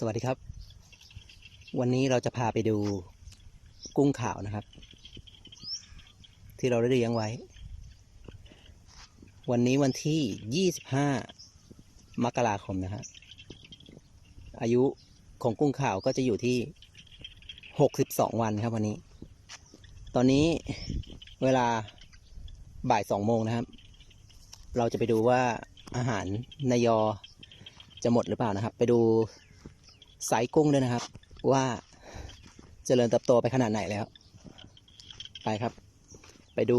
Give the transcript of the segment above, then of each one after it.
สวัสดีครับ วันนี้เราจะพาไปดูกุ้งขาวนะครับ ที่เราได้เลี้ยงไว้ วันนี้วันที่ 25 มกราคมนะฮะอายุของกุ้งขาวก็จะอยู่ที่ 62 วันครับวันนี้ ตอนนี้เวลาบ่ายสองโมงนะครับ เราจะไปดูว่าอาหารนายอจะหมดหรือเปล่านะครับ ไปดู ไซส์กุ้งด้วยนะครับ ว่าเจริญเติบโตไปขนาดไหนแล้ว ไปครับ ไปดู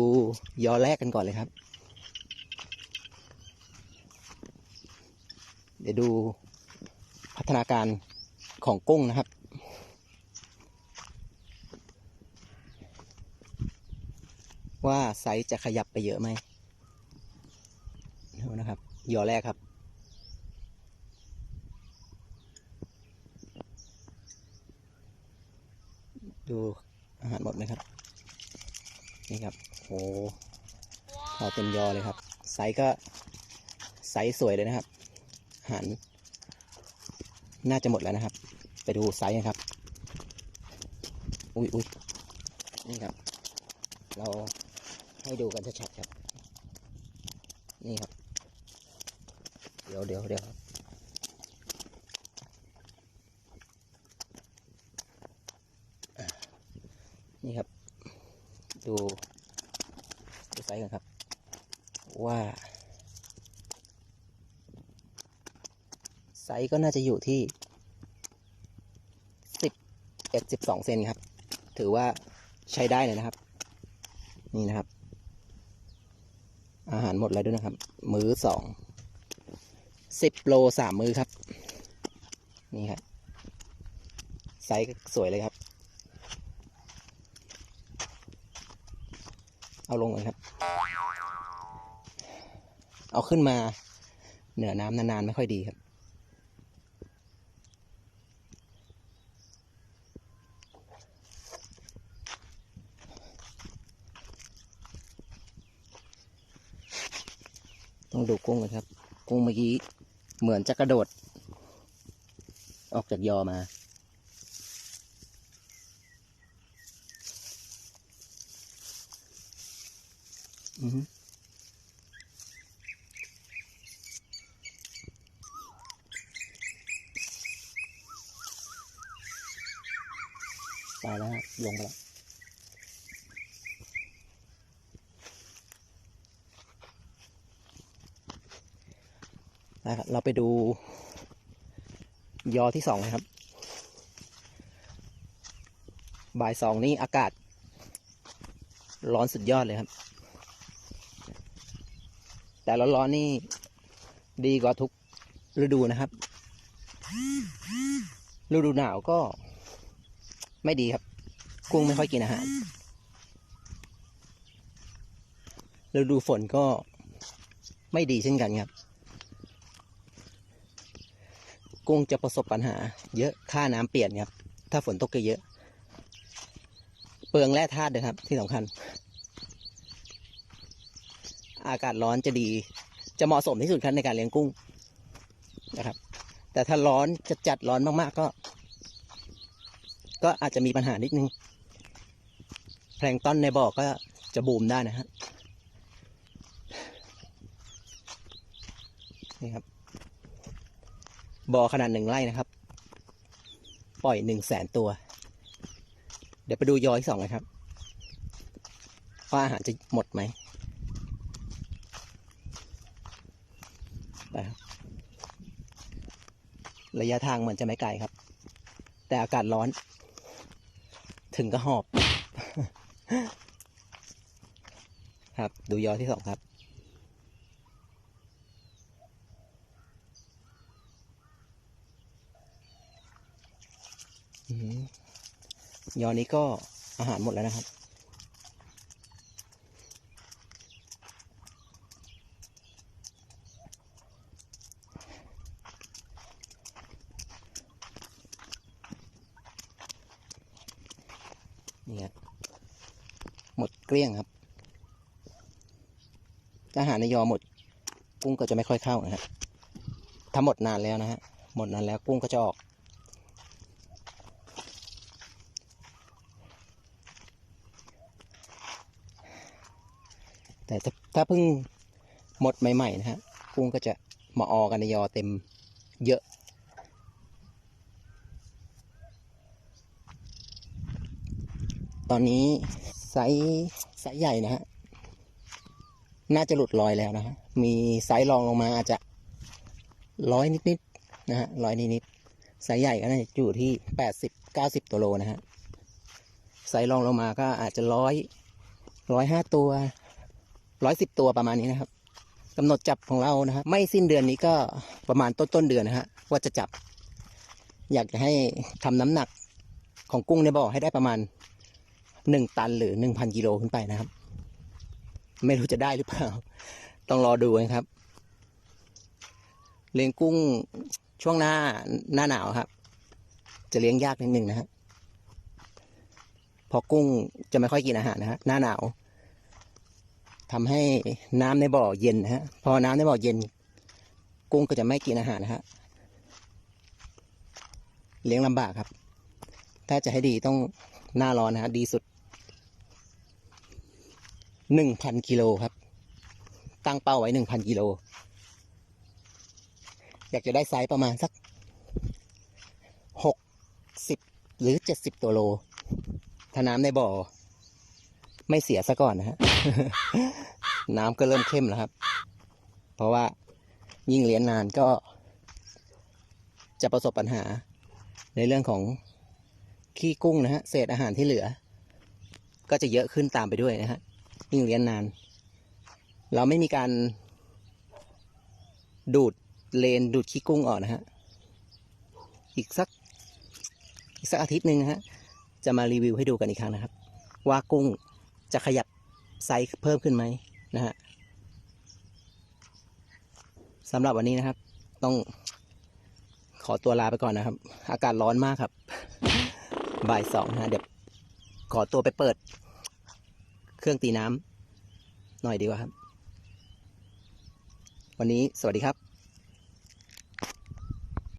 ยอแรกกันก่อนเลยครับ เดี๋ยวดูพัฒนาการของกุ้งนะครับ ว่าไซส์จะขยับไปเยอะไหมดูนะครับ ยอแรกครับ ดูอาหารหมดไหมครับ นี่ครับโอ้พอเต็มยอเลยครับ ไซส์ก็ไซส์สวยเลยนะครับ อาหาร น่าจะหมดแล้วนะครับ ไปดูไซส์กันครับ อุ้ยอุ้ยนี่ครับ เราให้ดูกันชัดๆครับ นี่ครับ เดี๋ยวเดี๋ยวเดี๋ยวอะนี่ครับ ดูดูไซส์กันครับ ว่าไซส์ก็น่าจะอยู่ที่สิบเอ็ดสิบสองเซนครับ ถือว่าใช้ได้เลยนะครับ นี่นะครับ อาหารหมดแล้วด้วยนะครับ มื้อสองสิบโลสามมือครับ นี่ครับไซส์สวยเลยครับ เอาลงเลยครับ เอาขึ้นมา เหนือน้ำนานๆไม่ค่อยดีครับ ต้องดูกุ้งเลยครับ กุ้งเมื่อกี้เหมือนจะกระโดด ออกจากยอมา อือฮึ ตายแล้วลงแล้วนะครับเราไปดู ยอที่สองนะครับ บ่ายสองนี้อากาศ ร้อนสุดยอดเลยครับ แต่ร้อนๆนี่ดีกว่าทุกฤดูนะครับ ฤดูหนาวก็ไม่ดีครับ กุ้งไม่ค่อยกินอาหาร ฤดูฝนก็ไม่ดีเช่นกันครับ กุ้งจะประสบปัญหา เยอะค่าน้ำเปลี่ยนครับ ถ้าฝนตกเยอะ เปลืองแร่ธาตุเลยครับที่สำคัญ อากาศร้อนจะดี จะเหมาะสมที่สุดครับในการเลี้ยงกุ้งนะครับ แต่ถ้าร้อนจะจัดร้อนมากๆก็ ก็อาจจะมีปัญหานิดนึงแพลงต้นในบ่อก็จะบูมได้นะฮะนี่ครับบ่อขนาดหนึ่งไร่นะครับ ปล่อยหนึ่งแสนตัว เดี๋ยวไปดูยอที่สองเลยครับ ว่าอาหารจะหมดไหมไปครับ ระยะทางเหมือนจะไม่ไกลครับ แต่อากาศร้อน ถึงก็หอบ ครับ ดูยอที่สองครับ ยอนี้ก็อาหารหมดแล้วนะครับ นี่ครับหมดเกลี้ยงครับอาหารในยอหมด กุ้งก็จะไม่ค่อยเข้านะครับถ้าหมดนานแล้วนะฮะหมดนานแล้วกุ้งก็จะออก แต่ถ้าเพิ่งหมดใหม่ๆนะฮะกุ้งก็จะมาออกันในยอเต็มเยอะ ตอนนี้ไซส์ไซส์ใหญ่นะฮะ น่าจะหลุดลอยแล้วนะฮะ มีไซส์รองลงมาอาจจะร้อยนิดๆนะฮะร้อยนิดๆไซส์ใหญ่ก็น่าจะอยู่ที่แปดสิบเก้าสิบตัวโลนะฮะ ไซส์รองลงมาก็อาจจะร้อยร้อยห้าตัวร้อยสิบตัวประมาณนี้นะครับกำหนดจับของเรานะฮะไม่สิ้นเดือนนี้ก็ประมาณต้นต้นเดือนนะฮะว่าจะจับ อยากจะให้ทำน้ำหนักของกุ้งในบ่อให้ได้ประมาณ หนึ่งตันหรือหนึ่งพันกิโลขึ้นไปนะครับ ไม่รู้จะได้หรือเปล่า ต้องรอดูนะครับ เลี้ยงกุ้งช่วงหน้าหน้าหนาวครับ จะเลี้ยงยากนิดนึงนะฮะพอกุ้งจะไม่ค่อยกินอาหารนะฮะหน้าหนาวทำให้น้ำในบ่อเย็นนะฮะพอน้ำในบ่อเย็น กุ้งก็จะไม่กินอาหารนะฮะเลี้ยงลำบากครับ ถ้าจะให้ดีต้องหน้าร้อนนะฮะดีสุด หนึ่งพันกิโลครับ ตั้งเป้าไว้หนึ่งพันกิโล อยากจะได้ไซส์ประมาณสักหกสิบหรือเจ็ดสิบตัวโล ถ้าน้ำในบ่อ ไม่เสียซะก่อนนะฮะ น้ำก็เริ่มเข้มแล้วครับ เพราะว่ายิ่งเลี้ยงนานก็ จะประสบปัญหา ในเรื่องของขี้กุ้งนะฮะ เศษอาหารที่เหลือ ก็จะเยอะขึ้นตามไปด้วยนะฮะ ยิ่งเลี้ยงนาน เราไม่มีการดูดเลนดูดขี้กุ้งออกนะฮะ อีกสักอีกสักอาทิตย์หนึ่งนะฮะ จะมารีวิวให้ดูกันอีกครั้งนะครับ ว่ากุ้งจะขยับไซส์เพิ่มขึ้นไหมนะฮะสำหรับวันนี้นะครับ ต้องขอตัวลาไปก่อนนะครับ อากาศร้อนมากครับ บ่ายสองนะฮะเดี๋ยวขอตัวไปเปิด เครื่องตีน้ำหน่อยดีกว่าครับ วันนี้สวัสดีครับ